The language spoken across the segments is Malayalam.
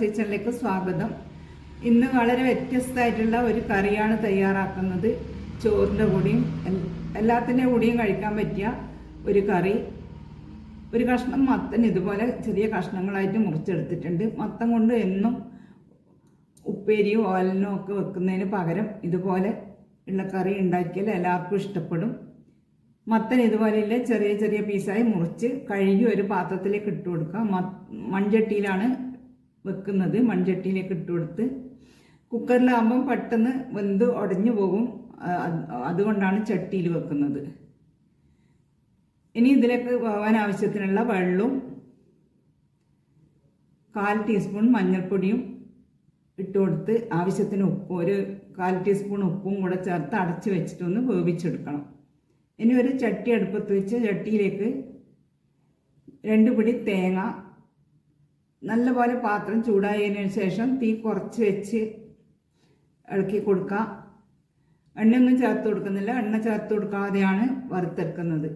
കിച്ചണിലേക്ക് സ്വാഗതം. ഇന്ന് വളരെ വ്യത്യസ്തമായിട്ടുള്ള ഒരു കറിയാണ് തയ്യാറാക്കുന്നത്. ചോറിന്റെ കൂടിയും എല്ലാത്തിന്റെ കൂടിയും കഴിക്കാൻ പറ്റിയ ഒരു കറി. ഒരു കഷ്ണം മത്തൻ ഇതുപോലെ ചെറിയ കഷ്ണങ്ങളായിട്ട് മുറിച്ചെടുത്തിട്ടുണ്ട്. മത്തൻ കൊണ്ട് എന്നും ഉപ്പേരിയോ ഓലനോ ഒക്കെ വെക്കുന്നതിന് പകരം ഇതുപോലെ ഉള്ള കറി ഉണ്ടാക്കിയാൽ എല്ലാവർക്കും ഇഷ്ടപ്പെടും. മത്തൻ ഇതുപോലെയുള്ള ചെറിയ ചെറിയ പീസായി മുറിച്ച് കഴുകി ഒരു പാത്രത്തിലേക്ക് ഇട്ട് കൊടുക്കുക. മൺചട്ടിയിലാണ് വെക്കുന്നത് മൺചട്ടിയിലേക്ക് ഇട്ട് കൊടുത്ത് കുക്കറിലാകുമ്പം പെട്ടെന്ന് വെന്ത് ഉടഞ്ഞു പോകും. അതുകൊണ്ടാണ് ചട്ടിയിൽ വെക്കുന്നത്. ഇനി ഇതിലേക്ക് പോകാൻ ആവശ്യത്തിനുള്ള വെള്ളവും കാൽ ടീസ്പൂൺ മഞ്ഞൾപ്പൊടിയും ഇട്ട് കൊടുത്ത് ആവശ്യത്തിന് ഉപ്പ് ഒരു കാൽ ടീസ്പൂൺ ഉപ്പും കൂടെ ചേർത്ത് അടച്ച് വെച്ചിട്ടൊന്ന് വേവിച്ചെടുക്കണം. ഇനി ഒരു ചട്ടി അടുപ്പത്ത് വെച്ച് ചട്ടിയിലേക്ക് രണ്ട് പിടി തേങ്ങ നല്ലപോലെ പാത്രം ചൂടായതിനു ശേഷം തീ കുറച്ച് വെച്ച് ഇളക്കി കൊടുക്കുക എണ്ണയൊന്നും ചേർത്ത് കൊടുക്കുന്നില്ല. എണ്ണ ചേർത്ത് കൊടുക്കാതെയാണ് വറുത്തെടുക്കുന്നത്.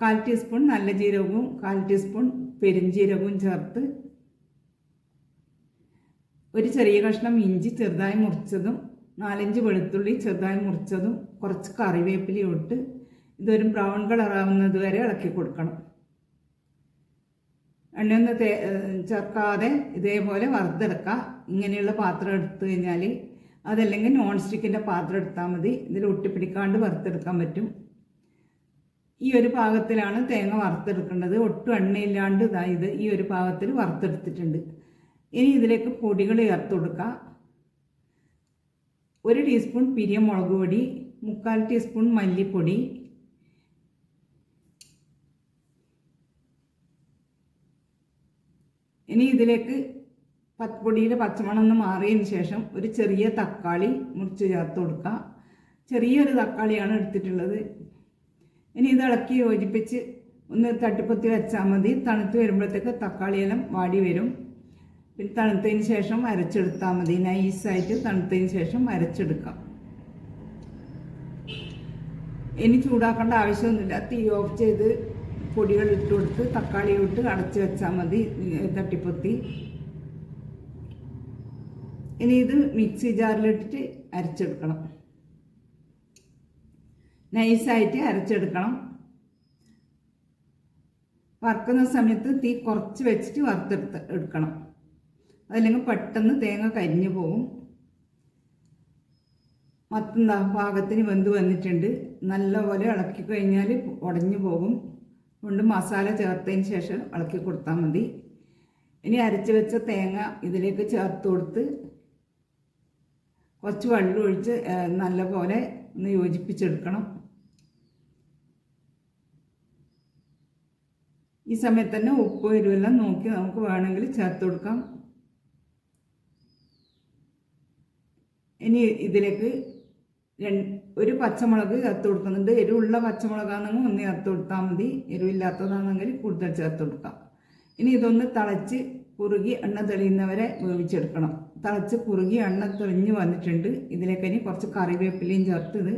കാൽ ടീസ്പൂൺ നല്ല ജീരകവും കാൽ ടീസ്പൂൺ പെരുംജീരകവും ചേർത്ത് ഒരു ചെറിയ കഷ്ണം ഇഞ്ചി ചെറുതായി മുറിച്ചതും നാലഞ്ച് വെളുത്തുള്ളി ചെറുതായി മുറിച്ചതും കുറച്ച് കറിവേപ്പിലയും ഇട്ട് ഇതൊരു ബ്രൗൺ കളറാവുന്നത് വരെ ഇളക്കി കൊടുക്കണം. എണ്ണയൊന്ന് തേ ചേർക്കാതെ ഇതേപോലെ വറുത്തെടുക്കുക ഇങ്ങനെയുള്ള പാത്രം എടുത്തു കഴിഞ്ഞാൽ അതല്ലെങ്കിൽ നോൺ സ്റ്റിക്കിന്റെ പാത്രം എടുത്താൽ മതി. ഇതിൽ ഒട്ടിപ്പിടിക്കാണ്ട് വറുത്തെടുക്കാൻ പറ്റും. ഈ ഒരു പാകത്തിലാണ് തേങ്ങ വറുത്തെടുക്കേണ്ടത്. ഒട്ടും എണ്ണയില്ലാണ്ട് ഇതാ ഇത് ഈ ഒരു പാകത്തിൽ വറുത്തെടുത്തിട്ടുണ്ട്. ഇനി ഇതിലേക്ക് പൊടികൾ ചേർത്ത് കൊടുക്കുക ഒരു ടീസ്പൂൺ പിരിയ മുളക് പൊടി മുക്കാൽ ടീസ്പൂൺ മല്ലിപ്പൊടി ഇനി ഇതിലേക്ക് പത്തൊടിയുടെ പച്ചമണം ഒന്ന് മാറിയതിന് ശേഷം ഒരു ചെറിയ തക്കാളി മുറിച്ച് ചേർത്ത് കൊടുക്കുക. ചെറിയൊരു തക്കാളിയാണ് എടുത്തിട്ടുള്ളത്. ഇനി ഇത് ഇളക്കി യോജിപ്പിച്ച് ഒന്ന് തട്ടിപ്പൊത്തി വെച്ചാൽ മതി. തണുത്ത് വരുമ്പോഴത്തേക്ക് തക്കാളിയെല്ലാം വാടി വരും. പിന്നെ തണുത്തതിന് ശേഷം അരച്ചെടുത്താൽ മതി. നൈസായിട്ട് തണുത്തതിന് ശേഷം അരച്ചെടുക്കാം. ഇനി ചൂടാക്കേണ്ട ആവശ്യമൊന്നുമില്ല. തീ ഓഫ് ചെയ്ത് പൊടികൾ ഇട്ട് കൊടുത്ത് തക്കാളി ഇട്ട് അടച്ച് വെച്ചാൽ മതി തട്ടിപ്പൊത്തി. ഇനി ഇത് മിക്സി ജാറിലിട്ടിട്ട് അരച്ചെടുക്കണം. നൈസായിട്ട് അരച്ചെടുക്കണം. വറുക്കുന്ന സമയത്ത് തീ കുറച്ച് വെച്ചിട്ട് വറുത്തെടുത്ത് എടുക്കണം. അതല്ലെങ്കിൽ പെട്ടെന്ന് തേങ്ങ കരിഞ്ഞു പോകും മത്തന്താ പാകത്തിന് വെന്ത് വന്നിട്ടുണ്ട്. നല്ലപോലെ ഇളക്കി കഴിഞ്ഞാൽ ഉടഞ്ഞു പോകും. കൊണ്ട് മസാല ചേർത്തതിന് ശേഷം ഇളക്കി കൊടുത്താൽ മതി. ഇനി അരച്ച് വെച്ച തേങ്ങ ഇതിലേക്ക് ചേർത്ത് കൊടുത്ത് കുറച്ച് വെള്ളം ഒഴിച്ച് നല്ലപോലെ ഒന്ന് യോജിപ്പിച്ചെടുക്കണം. ഈ സമയത്ത് തന്നെ ഉപ്പ് എരിവെല്ലാം നോക്കി നമുക്ക് വേണമെങ്കിൽ ചേർത്ത് കൊടുക്കാം. ഇനി ഇതിലേക്ക് ഒരു പച്ചമുളക് ചേർത്ത് കൊടുക്കുന്നുണ്ട് എരിവുള്ള പച്ചമുളകാണെങ്കിൽ ഒന്ന് ചേർത്ത് കൊടുത്താൽ മതി. എരിവില്ലാത്തതാണെങ്കിൽ കൂടുതൽ ചേർത്ത് കൊടുക്കാം. ഇനി ഇതൊന്ന് തിളച്ച് കുറുകി എണ്ണ തെളിയുന്നവരെ വേവിച്ചെടുക്കണം. തിളച്ച് കുറുകി എണ്ണ തെളിഞ്ഞ് വന്നിട്ടുണ്ട്. ഇതിലേക്ക് ഇനി കുറച്ച് കറിവേപ്പിലയും ചേർത്ത് ഇത്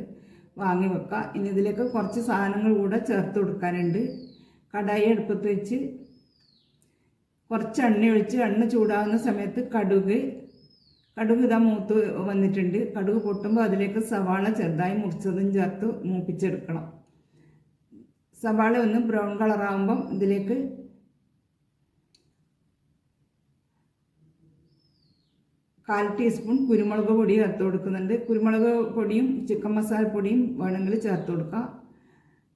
വാങ്ങി വെക്കുക ഇനി ഇതിലേക്ക് കുറച്ച് സാധനങ്ങൾ കൂടെ ചേർത്ത് കൊടുക്കാനുണ്ട്. കടായി അടുപ്പത്ത് വെച്ച് കുറച്ച് എണ്ണ ഒഴിച്ച് എണ്ണ ചൂടാകുന്ന സമയത്ത് കടുക് കടുക് ഇതാ മൂത്ത് വന്നിട്ടുണ്ട്. കടുക് പൊട്ടുമ്പോൾ അതിലേക്ക് സവാള ചെറുതായി മുറിച്ചതും ചേർത്ത് മൂപ്പിച്ചെടുക്കണം. സവാള ഒന്ന് ബ്രൗൺ കളറാകുമ്പം ഇതിലേക്ക് കാൽ ടീസ്പൂൺ കുരുമുളക് പൊടി ചേർത്ത് കൊടുക്കുന്നുണ്ട്. കുരുമുളക് പൊടിയും ചിക്കൻ മസാല പൊടിയും വേണമെങ്കിൽ ചേർത്ത് കൊടുക്കാം.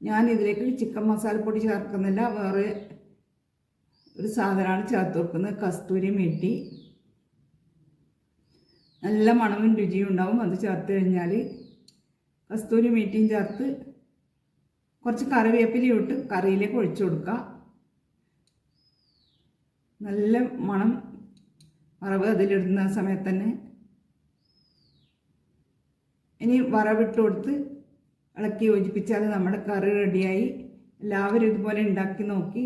ഞാൻ ഇതിലേക്ക് ചിക്കൻ മസാല പൊടി ചേർക്കുന്നില്ല. വേറെ ഒരു സാധനമാണ് ചേർത്ത് കൊടുക്കുന്നത്. കസ്തൂരി മേട്ടി നല്ല മണവും രുചിയും ഉണ്ടാവും. അത് ചേർത്ത് കഴിഞ്ഞാൽ കസ്തൂരി മീറ്റിയും ചേർത്ത് കുറച്ച് കറിവേപ്പിലയും ഇട്ട് കറിയിലേക്ക് ഒഴിച്ചു കൊടുക്കുക. നല്ല മണം വറവ് അതിലിടുന്ന സമയത്ത് തന്നെ. ഇനി വറവിട്ട് കൊടുത്ത് ഇളക്കി യോജിപ്പിച്ചാൽ നമ്മുടെ കറി റെഡിയായി എല്ലാവരും ഇതുപോലെ ഉണ്ടാക്കി നോക്കി.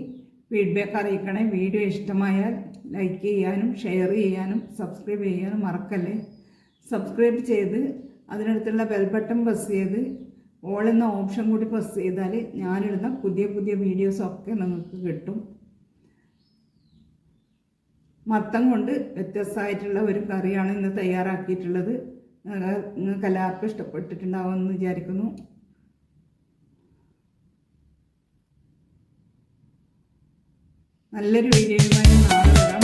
ഫീഡ്ബാക്ക് അറിയിക്കണേ. വീഡിയോ ഇഷ്ടമായാൽ ലൈക്ക് ചെയ്യാനും ഷെയർ ചെയ്യാനും സബ്സ്ക്രൈബ് ചെയ്യാനും മറക്കല്ലേ? സബ്സ്ക്രൈബ് ചെയ്ത് അതിനടുത്തുള്ള ബെൽബട്ടൺ പ്രസ് ചെയ്ത് ഓൾ എന്ന ഓപ്ഷൻ കൂടി പ്രസ് ചെയ്താൽ ഞാനിടുന്ന പുതിയ പുതിയ വീഡിയോസൊക്കെ നിങ്ങൾക്ക് കിട്ടും. മത്തം കൊണ്ട് വ്യത്യസ്തമായിട്ടുള്ള ഒരു കറിയാണ് ഇന്ന് തയ്യാറാക്കിയിട്ടുള്ളത്. നിങ്ങൾ- നിങ്ങൾക്ക് എല്ലാവർക്കും ഇഷ്ടപ്പെട്ടിട്ടുണ്ടാവുമെന്ന് വിചാരിക്കുന്നു. നല്ലൊരു വീഡിയോയുമായി നാളെ വരാം.